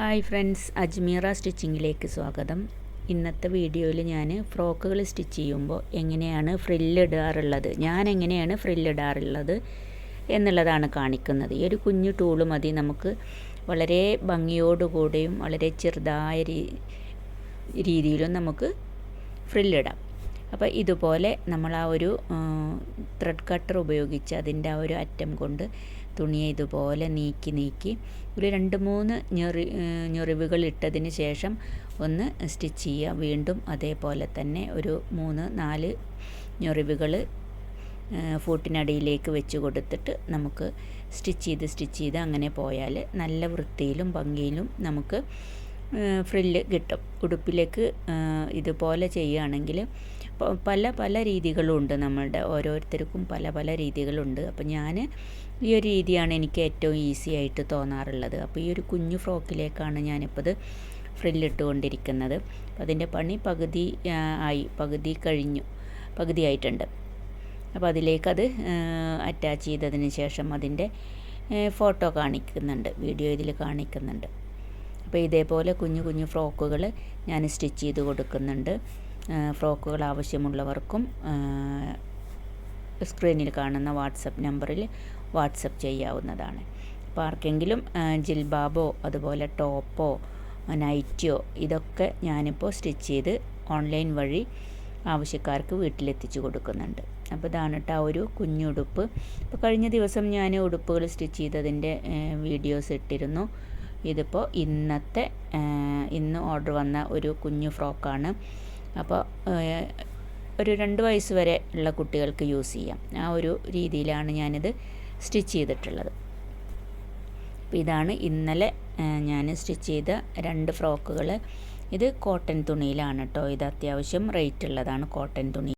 Hi friends Ajmera സ്റ്റിച്ചിങ്ങിലേക്ക് സ്വാഗതം. ഇന്നത്തെ വീഡിയോയിൽ ഞാൻ ഫ്രോക്കുകൾ സ്റ്റിച്ച് ചെയ്യുമ്പോൾ എങ്ങനെയാണ് ഫ്രില്ലിടാറുള്ളത് ഞാൻ എങ്ങനെയാണ് ഫ്രില്ലിടാറുള്ളത് എന്നുള്ളതാണ് കാണിക്കുന്നത്. ഈ ഒരു കുഞ്ഞു ടൂൾ മതി നമുക്ക് വളരെ ഭംഗിയോടുകൂടിയും വളരെ ചെറുതായ രീതിയിലും നമുക്ക് ഫ്രില്ലിടാം. അപ്പോൾ ഇതുപോലെ നമ്മൾ ആ ഒരു ത്രെഡ് കട്ടർ ഉപയോഗിച്ച് അതിന്റെ ആ ഒരു അറ്റം കൊണ്ട് തുണിയെ ഇതുപോലെ നീക്കി നീക്കി ഒരു രണ്ട് മൂന്ന് ഞെറി ഞെറിവുകൾ ഇട്ടതിന് ശേഷം ഒന്ന് സ്റ്റിച്ച് ചെയ്യുക. വീണ്ടും അതേപോലെ തന്നെ ഒരു മൂന്ന് നാല് ഞെറിവുകൾ ഫൂട്ടിനടിയിലേക്ക് വെച്ച് കൊടുത്തിട്ട് നമുക്ക് സ്റ്റിച്ച് ചെയ്ത് സ്റ്റിച്ച് ചെയ്ത് അങ്ങനെ പോയാൽ നല്ല വൃത്തിയിലും ഭംഗിയിലും നമുക്ക് ഫ്രില്ല് കിട്ടും. ഉടുപ്പിലേക്ക് ഇതുപോലെ ചെയ്യുകയാണെങ്കിൽ പല പല രീതികളുണ്ട് നമ്മളുടെ. ഓരോരുത്തർക്കും പല പല രീതികളുണ്ട്. അപ്പോൾ ഞാൻ ഈ ഒരു രീതിയാണ് എനിക്ക് ഏറ്റവും ഈസി ആയിട്ട് തോന്നാറുള്ളത്. അപ്പോൾ ഈ ഒരു കുഞ്ഞു ഫ്രോക്കിലേക്കാണ് ഞാനിപ്പോൾ ഇത് ഫ്രില്ലിട്ട് കൊണ്ടിരിക്കുന്നത് അതിന്റെ പണി പകുതി ആയി. പകുതി കഴിഞ്ഞു. പകുതി ആയിട്ടുണ്ട് അപ്പോൾ അതിലേക്കത് അറ്റാച്ച് ചെയ്തതിന് ശേഷം അതിന്റെ ഫോട്ടോ കാണിക്കുന്നുണ്ട്. വീഡിയോ ഇതിൽ കാണിക്കുന്നുണ്ട്. അപ്പോൾ ഇതേപോലെ കുഞ്ഞു കുഞ്ഞു ഫ്രോക്കുകൾ ഞാൻ സ്റ്റിച്ച് ചെയ്ത് കൊടുക്കുന്നുണ്ട്. ഫ്രോക്കുകൾ ആവശ്യമുള്ളവർക്കും സ്ക്രീനിൽ കാണുന്ന വാട്സപ്പ് നമ്പറിൽ വാട്സപ്പ് ചെയ്യാവുന്നതാണ്. അപ്പോൾ ആർക്കെങ്കിലും ജിൽബാബോ അതുപോലെ ടോപ്പോ നൈറ്റിയോ ഇതൊക്കെ ഞാനിപ്പോൾ സ്റ്റിച്ച് ചെയ്ത് ഓൺലൈൻ വഴി ആവശ്യക്കാർക്ക് വീട്ടിലെത്തിച്ചു കൊടുക്കുന്നുണ്ട്. അപ്പോൾ ഇതാണ് കേട്ടോ ഒരു കുഞ്ഞുടുപ്പ് ഇപ്പോൾ കഴിഞ്ഞ ദിവസം ഞാൻ ഉടുപ്പുകൾ സ്റ്റിച്ച് ചെയ്തതിന്റെ വീഡിയോസ് ഇട്ടിരുന്നു. ഇതിപ്പോൾ ഇന്നത്തെ ഇന്ന് ഓർഡർ വന്ന ഒരു കുഞ്ഞു ഫ്രോക്കാണ്. അപ്പോൾ ഒരു രണ്ട് വയസ്സ് വരെ ഉള്ള കുട്ടികൾക്ക് യൂസ് ചെയ്യാം. ആ ഒരു രീതിയിലാണ് ഞാനിത് സ്റ്റിച്ച് ചെയ്തിട്ടുള്ളത്. അപ്പോൾ ഇതാണ് ഇന്നലെ ഞാൻ സ്റ്റിച്ച് ചെയ്ത രണ്ട് ഫ്രോക്കുകൾ. ഇത് കോട്ടൺ തുണിയിലാണ് കേട്ടോ. ഇത് അത്യാവശ്യം റേറ്റ് ഉള്ളതാണ് കോട്ടൺ തുണി.